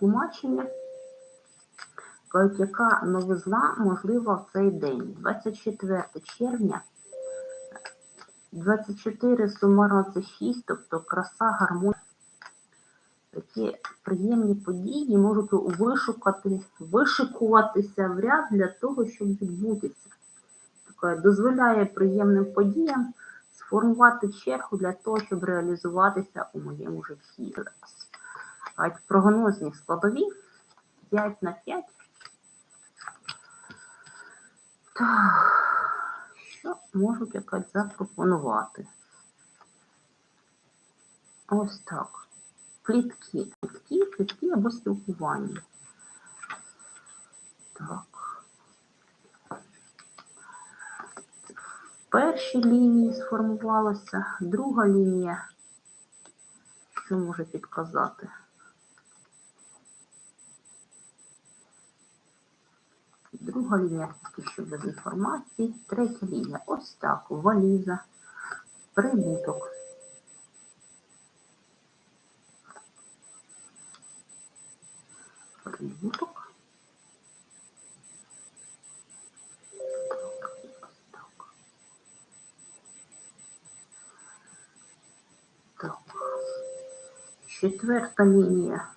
тлумачення, яка новизна можлива в цей день, 24 червня, 24 сумарно це 6, тобто краса, гармонія. Такі приємні події можуть вишукати, вишикуватися в ряд для того, щоб відбутися. Таке дозволяє приємним подіям сформувати чергу для того, щоб реалізуватися у моєму житті. А прогнозні складові 5 на 5. Так, що можуть якось запропонувати? Ось так. Плітки. Плітки, плітки або спілкування. Так. В першій лінії сформувалася, друга лінія. Що може підказати? Друга лінія що без інформації. Третя лінія. Ось так. Валіза. Прибуток. Прибуток. Так, Так. Так. Четверта лінія.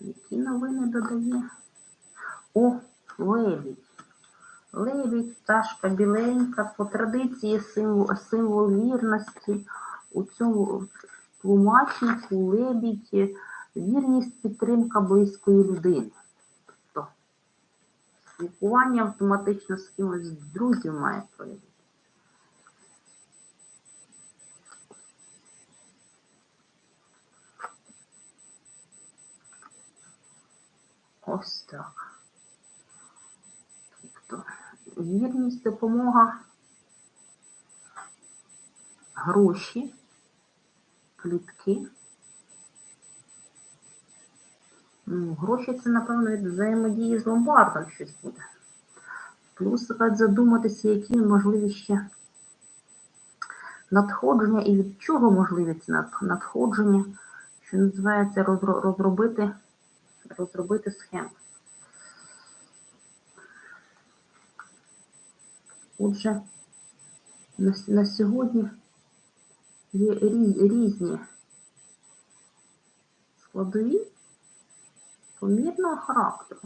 Які новини додає? О, лебідь. Лебідь, пташка біленька, по традиції символ, символ вірності. У цьому тлумачнику лебідь, вірність, підтримка близької людини. Тобто спілкування автоматично з кимось друзів має проявити. Ось так. Тобто вірність, допомога, гроші, плітки. Ну, гроші це, напевно, від взаємодії з ломбардом щось буде. Плюс задуматися, які можливі ще надходження і від чого можливі ці надходження, що називається розробити, розробити схему. Отже, на, на сьогодні є різ- різні складові помірного характеру.